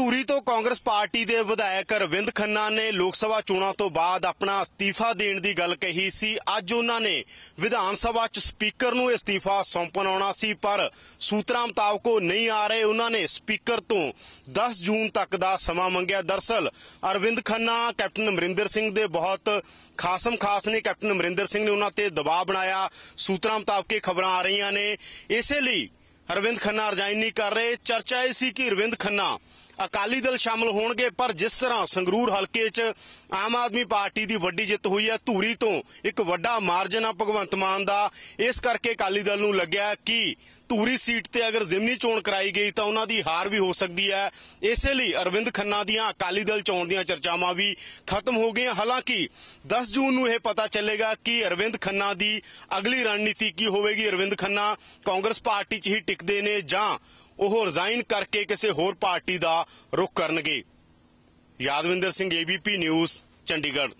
ਧੂਰੀ ਤੋਂ ਕਾਂਗਰਸ ਪਾਰਟੀ ਦੇ ਵਿਧਾਇਕ ਰਵਿੰਦ ਖੰਨਾ ਨੇ ਲੋਕ ਸਭਾ ਚੋਣਾਂ ਤੋਂ ਬਾਅਦ ਆਪਣਾ ਅਸਤੀਫਾ ਦੇਣ ਦੀ ਗੱਲ ਕਹੀ ਸੀ। ਅੱਜ ਉਹਨਾਂ ਨੇ ਵਿਧਾਨ ਸਭਾ 'ਚ ਸਪੀਕਰ ਨੂੰ ਅਸਤੀਫਾ ਸੌਂਪਣ ਆਉਣਾ ਸੀ, ਪਰ ਸੂਤਰਾਂ ਮੁਤਾਬਕ ਉਹ ਨਹੀਂ ਆ ਰਹੇ। ਉਹਨਾਂ ਨੇ ਸਪੀਕਰ ਤੋਂ 10 ਜੂਨ ਤੱਕ ਦਾ ਸਮਾਂ ਮੰਗਿਆ। ਦਰਸਲ, ਅਰਵਿੰਦ ਖੰਨਾ, ਕੈਪਟਨ ਅਮਰਿੰਦਰ ਸਿੰਘ ਦੇ ਬਹੁਤ ਖਾਸਮ ਖਾਸ ਨੇ। ਕੈਪਟਨ ਅਮਰਿੰਦਰ ਸਿੰਘ ਨੇ ਉਹਨਾਂ ਤੇ ਦਬਾਅ ਬਣਾਇਆ। ਸੂਤਰਾਂ ਮੁਤਾਬਕ ਖਬਰਾਂ ਆ ਰਹੀਆਂ ਨੇ। ਇਸੇ ਲਈ ਅਰਵਿੰਦ ਖੰਨਾ ਰਜਾਇਨ ਨਹੀਂ ਕਰ ਰਹੇ। ਚਰਚਾ ਇਹ ਸੀ ਕਿ ਅਰਵਿੰਦ ਖੰਨਾ ਅਕਾਲੀ ਦਲ ਸ਼ਾਮਲ ਹੋਣਗੇ, ਪਰ ਜਿਸ ਤਰ੍ਹਾਂ ਸੰਗਰੂਰ ਹਲਕੇ 'ਚ ਆਮ ਆਦਮੀ ਪਾਰਟੀ ਦੀ ਵੱਡੀ ਜਿੱਤ ਹੋਈ ਹੈ, ਧੂਰੀ ਤੋਂ ਇੱਕ ਵੱਡਾ ਮਾਰਜਨ ਆ ਭਗਵੰਤ ਮਾਨ ਦਾ। ਇਸ ਕਰਕੇ ਅਕਾਲੀ ਦਲ ਨੂੰ ਲੱਗਿਆ ਕਿ ਧੂਰੀ ਸੀਟ ਤੇ ਅਗਰ ਜ਼ਿਮਨੀ ਚੋਣ ਕਰਾਈ ਗਈ ਤਾਂ ਉਹਨਾਂ ਦੀ ਹਾਰ ਵੀ ਹੋ ਸਕਦੀ ਹੈ। ਇਸੇ ਲਈ ਅਰਵਿੰਦ ਖੰਨਾ ਦੀਆਂ ਅਕਾਲੀ ਦਲ ਚੋਣ ਦੀਆਂ ਚਰਚਾਵਾਂ ਵੀ ਖਤਮ ਹੋ ਗਈਆਂ। ਹਾਲਾਂਕਿ 10 ਜੂਨ ਨੂੰ ਇਹ ਪਤਾ ਚੱਲੇਗਾ ਕਿ ਅਰਵਿੰਦ ਖੰਨਾ ਦੀ ਅਗਲੀ ਰਣਨੀਤੀ ਕੀ ਹੋਵੇਗੀ। ਅਰਵਿੰਦ ਖੰਨਾ ਕਾਂਗਰਸ ਪਾਰਟੀ 'ਚ ਹੀ ਟਿਕਦੇ ਨੇ ਜਾਂ ਉਹ ਰਿਜ਼ਾਈਨ ਕਰਕੇ ਕਿਸੇ ਹੋਰ ਪਾਰਟੀ ਦਾ ਰੁਖ ਕਰਨਗੇ। Yadvinder Singh ABP news Chandigarh.